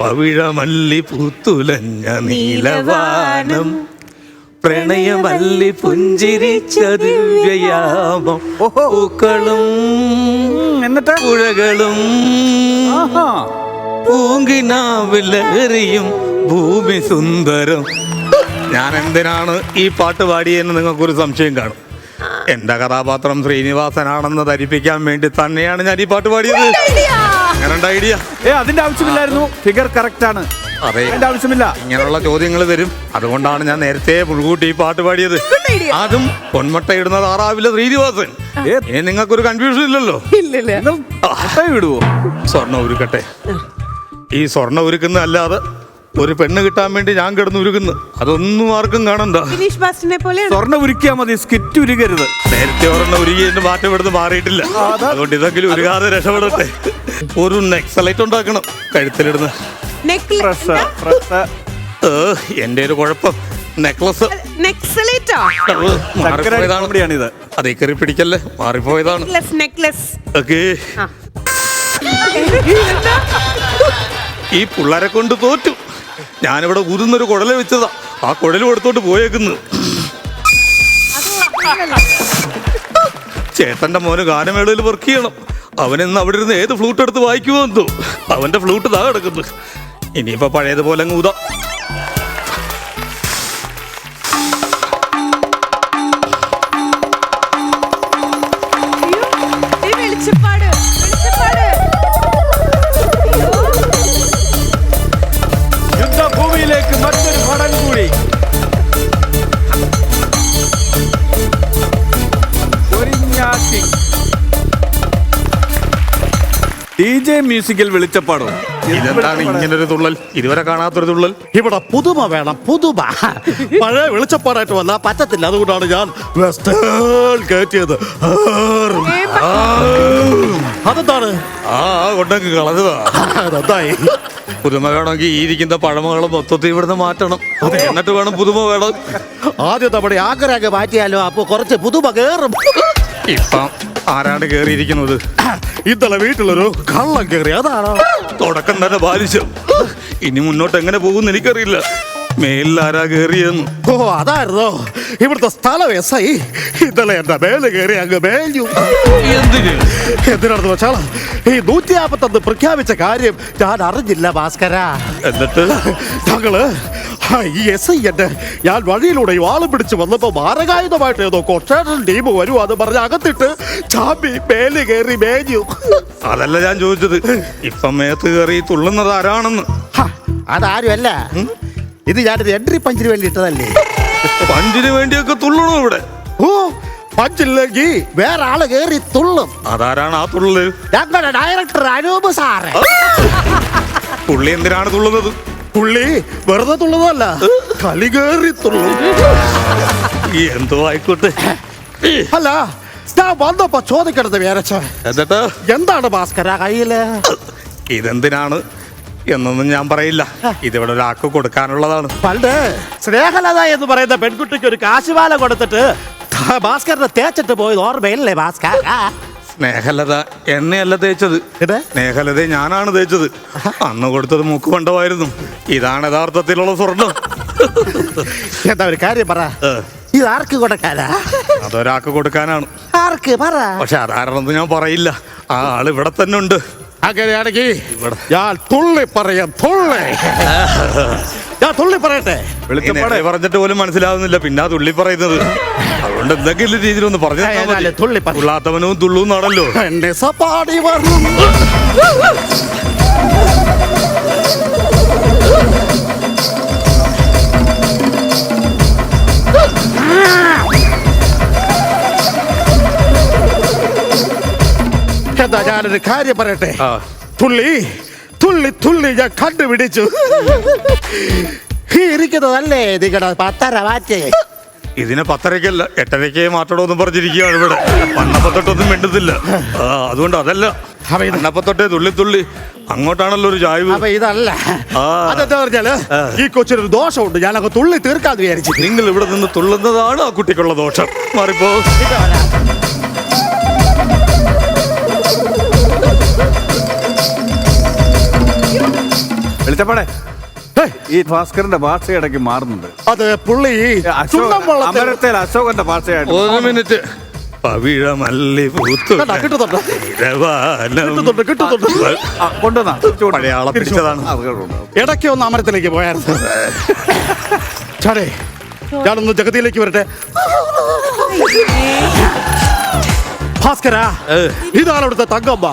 പവിഴമല്ലി പൂത്തുലഞ്ഞ നീലവാനം. പ്രണയമല്ലി പുഞ്ചിരിച്ച ദിവ്യയാമം പൂക്കളും എന്നിട്ട്? പുഴകളും ആഹാ. പൂങ്കിനാവിലെറിയും ഭൂമി സുന്ദരം. ഞാൻ എന്തിനാണ് ഈ പാട്ട് പാടിയെന്ന് നിങ്ങൾക്കൊരു സംശയം കാണും. എന്റെ കഥാപാത്രം ശ്രീനിവാസനാണെന്ന് ധരിപ്പിക്കാൻ വേണ്ടി തന്നെയാണ് ഞാൻ ഈ പാട്ട് പാടിയത്. ഐഡിയ ഏ അതിന്റെ ആവശ്യമില്ലായിരുന്നു. ഫിഗർ കറക്റ്റ് ആണ്. അതെ. അതിന്റെ ആവശ്യമില്ല. ഇങ്ങനെയുള്ള ചോദ്യങ്ങൾ വരും. അതുകൊണ്ടാണ് ഞാൻ നേരത്തെ മുഴുകൂട്ടി ഈ പാട്ട് പാടിയത്. അതും പൊന്മട്ട ഇടുന്നത് താറാവിലെ ശ്രീനിവാസൻ. ഏ. നിങ്ങൾക്കൊരു കൺഫ്യൂഷൻ ഇല്ലല്ലോ? ഇല്ലില്ല. നിങ്ങൾ വിടുവോ സ്വർണ ഉരുക്കട്ടെ ഈ സ്വർണ ഉരുക്കുന്ന അല്ലാതെ ഒരു പെണ്ണ് കിട്ടാൻ വേണ്ടി ഞാൻ കിടന്ന് ഉരുകുന്നു അതൊന്നും ആർക്കും കാണണ്ട. ഫിനിഷ് ബാസ്റ്റിനെ പോലെ സ്വർണ ഉരുക്കിയാ മതി സ്കിറ്റ് ഉരുകരുത്. നേരത്തെ ഒരെണ്ണം എന്റെ മാറ്റം ഇവിടുന്ന് മാറിയിട്ടില്ല. അതുകൊണ്ട് ഇതെങ്കിലും ഉരുകാതെ രക്ഷപ്പെടട്ടെ. ഒരു നെക്സലൈറ്റ് ഉണ്ടാക്കണം. കഴുത്തിലിടുന്ന. എന്റെ ഒരു കുഴപ്പം. നെക്ലസ് നെക്സലേറ്റോ അതേ കയറി പിടിക്കല്ലേ? മാറിപ്പോയതാണ്. Necklace necklace okay. ഈ പിള്ളേരെ കൊണ്ട് തോറ്റു. ഞാനിവിടെ ഊതുന്നൊരു കുടല വെച്ചതാ. ആ കുഴലും എടുത്തോട്ട് പോയേക്കുന്നു. ചേട്ടന്റെ മോന് ഗാനമേളയിൽ വർക്ക് ചെയ്യണം. അവൻ ഇന്ന് അവിടെ ഇരുന്ന് ഏത് ഫ്ലൂട്ട് എടുത്ത് വായിക്കുമോ എന്തോ. അവന്റെ ഫ്ലൂട്ട് താ കിടക്കുന്നു ഇനിയിപ്പോ പഴയതുപോലെ അങ്ങ് ഊതാം. ഡി ജെ മ്യൂസിക്കൽ വെളിച്ചപ്പാടോ? ഇതെന്താണ് ഇങ്ങനൊരു തുള്ളൽ? ഇതുവരെ കാണാത്തൊരു തുള്ളൽ. ഇവിടെ പുതുമ വേണം പുതുമ. പഴയ വെളിച്ചപ്പാടായിട്ട് വന്നാ പറ്റത്തില്ല. അതുകൊണ്ടാണ് ഞാൻ വെസ്റ്റേൺ കയറ്റിയത്. അതെന്താണ്? ആ കൊണ്ടങ്ങ് കളഞ്ഞതാ. അതെന്തായി? പുതുമ വേണമെങ്കിൽ ഈ ഇരിക്കുന്ന പഴമകൾ മൊത്തത്തിൽ ഇവിടുന്ന് മാറ്റണം. എന്നിട്ട് വേണം പുതുമ വേണം. ആദ്യം നമ്മുടെ ആഗ്രഹം മാറ്റിയാലോ? അപ്പൊ കുറച്ച് പുതുമ കേറും. ഇപ്പം ആരാണ് കേറിയിരിക്കുന്നത്? തല വീട്ടിലൊരു കള്ളം കയറി അതാണോ? തുടക്കം തന്നെ ബാലിച്ചു ഇനി മുന്നോട്ട് എങ്ങനെ പോകുമെന്ന് എനിക്കറിയില്ല. മേലിൽ ആരാ കേറിയെന്ന്? ഓ അതായിരുന്നോ? ഇവിടുത്തെ സ്ഥലം എസ് ഐ. ഇന്നലെ എന്റെ മേൽ കയറി അങ്ങ് മേഞ്ഞു. എന്തിന് എന്തിനാണെന്ന് വെച്ചാൽ ഈ നൂറ്റി നാപ്പത്തൊന്ന് പ്രഖ്യാപിച്ച കാര്യം ഞാൻ അറിഞ്ഞില്ല ഭാസ്കര. എന്നിട്ട്? ഞങ്ങൾ ആ, ഈ എസ് ഐ എന്റെ ഞാൻ വഴിയിലൂടെ ഈ വാളും പിടിച്ച് വന്നപ്പോ മാരകായുധമായിട്ട് ഏതോ കൊട്ടേഷൻ ടീം വരുവാന്ന് പറഞ്ഞ് അകത്തിട്ട് ചാമ്പി മേൽ കയറി മേഞ്ഞു. അതല്ല ഞാൻ ചോദിച്ചത് ഇപ്പം മേത്ത് കയറി തുള്ളുന്നത് ആരാണെന്ന്? ഹ, അതാരുമല്ല. ഇത് ഞാനൊരു എൻട്രി പഞ്ചിന് വേണ്ടി ഇട്ടതല്ലേ? പഞ്ചിന് വേണ്ടിയൊക്കെ തുള്ളണോ ഇവിടെ? ഓ പഞ്ചില്ലെങ്കിൽ വേറെ ആൾ കേറി തുള്ളും. അതാരാണ് ആ തുള്ളൽ? ഞങ്ങളുടെ ഡയറക്ടർ അനൂപ് സാറ്. പുള്ളി എന്തിനാണ് തുള്ളുന്നത്? പുള്ളി വെറുതെ തുള്ളതല്ല കളി കേറി തുള്ളും. എന്തോ ആയിക്കോട്ടെ. അല്ല ഞാൻ വന്നപ്പോ ചോദിക്കണത് വേരച്ച എന്നിട്ട്? എന്താണ് ഭാസ്കര കയ്യിൽ? ഇതെന്തിനാണ്? എന്നൊന്നും ഞാൻ പറയില്ല. ഇതിവിടെ ഒരാൾക്ക് കൊടുക്കാനുള്ളതാണ്. പണ്ട് സ്നേഹലത എന്ന് പറയുന്ന പെൺകുട്ടിക്ക് ഒരു കാശുപാല കൊടുത്തിട്ട് ഭാസ്കറിനെ തേച്ചിട്ട് പോയത് ഓർമ്മയില്ലേ ഭാസ്കർ സ്നേഹലത എണ്ണയല്ല തേച്ചത്? സ്നേഹലത ഞാനാണ് തേച്ചത്. അന്ന് കൊടുത്തത് മൂക്കുകൊണ്ടമായിരുന്നു ഇതാണ് യഥാർത്ഥത്തിലുള്ള സ്വർണം. എന്താ ഒരു കാര്യം പറ. ഇത് ആർക്ക് കൊടുക്കാനാ? അതൊരാൾക്ക് കൊടുക്കാനാണ്. ആർക്ക് പറ? പക്ഷെ അതാരണെന്ന് ഞാൻ പറയില്ല. ആ ആൾ ഇവിടെ തന്നെ ഉണ്ട്. അങ്ങനെയാണെങ്കിൽ ഞാൻ തുള്ളി പറയാം തുള്ളി. ഞാൻ തുള്ളി പറയട്ടെ? പറഞ്ഞിട്ട് പോലും മനസ്സിലാവുന്നില്ല. പിന്നെ തുള്ളി പറയുന്നത്. അതുകൊണ്ട് എന്തെങ്കിലും രീതിയിൽ ഒന്ന് പറഞ്ഞു തുള്ളി പറ. തുള്ളാത്തവനും തുള്ളൂന്നാണല്ലോ എന്റെ സപാടി വരും എന്താ ഞാനൊരു കാര്യം പറയട്ടെ? തുള്ളി തുള്ളി തുള്ളി ഞാൻ കണ്ടുപിടിച്ചു. ഇരിക്കുന്നതല്ലേ നിങ്ങളുടെ പത്തര മാറ്റേ? ഇതിനെ പത്തരയ്ക്കല്ല എട്ടരയ്ക്ക് മാറ്റണമെന്നും പറഞ്ഞിരിക്കുകയാണ് ഇവിടെ. പണ്ണപ്പത്തൊട്ടൊന്നും മിണ്ടുന്നില്ല. ആ അതുകൊണ്ട് അതല്ല. പണ്ണപ്പത്തൊട്ടേ തുള്ളി തുള്ളി. അങ്ങോട്ടാണല്ലോ ഒരു ചായ അപ്പൊ ഇതല്ല. അതെന്താ പറഞ്ഞാൽ ഈ കൊച്ചിനൊരു ദോഷമുണ്ട്. ഞാനൊക്കെ തുള്ളി തീർക്കാതെ വിചാരിച്ചു നിങ്ങൾ ഇവിടെ നിന്ന് തുള്ളുന്നതാണ് ആ കുട്ടിക്കുള്ള ദോഷം. മാറിപ്പോ. വെളിച്ചപ്പാടെ? ഈ ഭാസ്കറിന്റെ ഭാഷ ഇടയ്ക്ക് മാറുന്നുണ്ട്. അത് പുള്ളി ചുണ്ടൻ വള്ളത്തിൽ അമരത്തേൽ അശോകന്റെ ഭാഷയായിട്ട് ഒരു മിനിറ്റ്. പവിഴമല്ലി പൂത്തു. കണ്ടാ, കിട്ടുന്നുണ്ട്. ഇരവാലം. കിട്ടുന്നുണ്ട് കിട്ടുന്നുണ്ട്. ആ, കൊണ്ടുവന്നാ. പഴയ ആളെ പിടിച്ചതാണ്. അത് കേട്ടോ. ഇടയ്ക്ക് ഒന്ന് അമരത്തിലേക്ക് പോയായിരുന്നു. ചാടേ ഞാനൊന്ന് ജഗതിയിലേക്ക് വരട്ടെ. ഭാസ്കര. ഇതാണ് അവിടുത്തെ തങ്കമ്മ.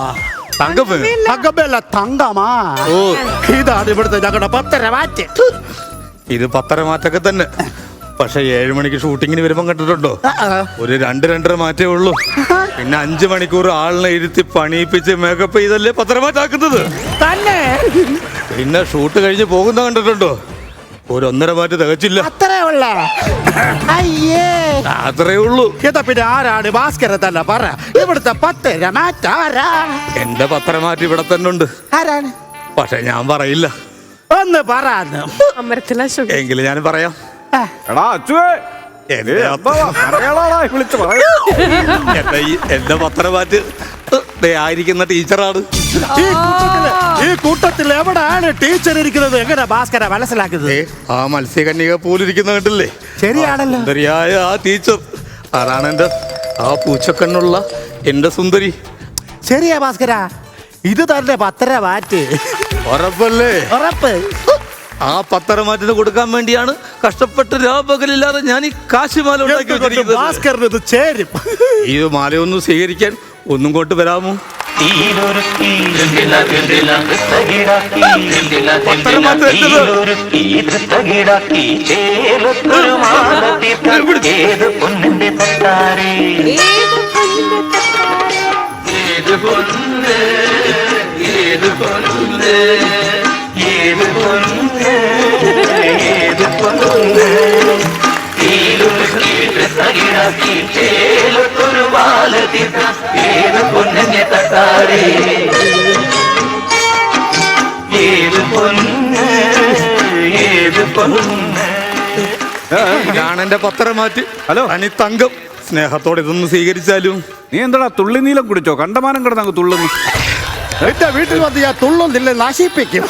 തങ്കപ്പ് തങ്കപ്പല്ല തങ്കമാ. ഓ. ഇതാണ് ഇവിടുത്തെ ഞങ്ങളുടെ പത്തര മാറ്റ്. ഇത് പത്തര മാറ്റൊക്കെ തന്നെ. പക്ഷെ ഏഴ് മണിക്ക് ഷൂട്ടിങ്ങിന് വരുമ്പം കണ്ടിട്ടുണ്ടോ? ഒരു രണ്ട് രണ്ടര മാറ്റേ ഉള്ളൂ. പിന്നെ അഞ്ചു മണിക്കൂർ ആളിനെ ഇരുത്തി പണിയിപ്പിച്ച് മേക്കപ്പ് ചെയ്തല്ലേ പത്തര മാറ്റാക്കുന്നത്? തന്നെ. പിന്നെ ഷൂട്ട് കഴിഞ്ഞ് പോകുന്ന കണ്ടിട്ടുണ്ടോ? ഒരു ഒന്നര മാറ്റ് തികച്ചില്ല. അത്രേ ഉള്ള. അയ്യേ. അത്രേ ഉള്ളൂ. എന്താ പിന്നെ ആരാണ് ഭാസ്കര തന്നെ പറ. ഇവിടുത്തെ പത്തര മാറ്റ് ആരാ എന്റെ പത്ര മാറ്റി ഇവിടെ തന്നെ ഉണ്ട്. ആരാണ്? പക്ഷെ ഞാൻ പറയില്ല. ഒന്ന് പറയാന്ന്. അമരത്തില അശോകൻ എങ്കിലും ഞാൻ പറയാം. എടാ അച്ചുവേ. എന്റെ ഈ വിളിച്ച് ഈ എന്റെ പത്തര ദേ ആയിരിക്കുന്ന ടീച്ചറാണ്. ഈ കൂട്ടത്തിൽ ഈ കൂട്ടത്തിൽ എവിടെയാണ് ടീച്ചർ ഇരിക്കുന്നത്? എങ്ങനെ ഭാസ്കര മനസ്സിലാക്കുന്നത്? ആ മത്സ്യകന്യക പോലിരിക്കുന്ന കണ്ടില്ലേ? ശരിയാണല്ലോ. സുന്ദരിയായ ആ ടീച്ചർ അതാണ് എന്റെ ആ പൂച്ചക്കണ്ണുള്ള എന്റെ സുന്ദരി. ശരിയാ ഭാസ്കര. ഇത് തന്നെ പത്തര മാറ്റ്. ഉറപ്പല്ലേ? ഉറപ്പ്. ആ പത്തര മാറ്റിന് കൊടുക്കാൻ വേണ്ടിയാണ് കഷ്ടപ്പെട്ട് രാപകലില്ലാതെ ഞാൻ ഈ കാശിമാല ഉണ്ടാക്കി ഭാസ്കറിന് ഇത് ചേരും? ഈ മാലയൊന്നും സ്വീകരിക്കാൻ ഒന്നും കൊണ്ട് വരാമോ? പൊന്നിന്റെ തട്ടാരേ ഏത് പൊന്നിന്റെ തട്ടാരേ? ഏത് പൊന്ന് ഏത് പൊന്ന് ഏത് പൊന്ന് ഏത് പൊന്ന് തീലുരുക്കിയിട്ട് തകിടാക്കി ചേലത്തൊരു മാല പത്രം ഏത് പൊന്നിന്റെ തട്ടാരേ ഏത് പൊന്ന് ഏത് പൊന്ന് ഇതാണ് എന്റെ പത്തര മാറ്റ്. ഹലോ. അനി തങ്കം. സ്നേഹത്തോടെ ഇതൊന്ന് സ്വീകരിച്ചാലും. നീ എന്താടാ തുള്ളി നീലം കുടിച്ചോ? കണ്ടമാനം കിടന്നു അങ്ങ് തുള്ളുന്നു. എന്റെ വീട്ടിൽ വന്ന് ഞാൻ തുള്ളുന്നില്ല നശിപ്പിക്കും.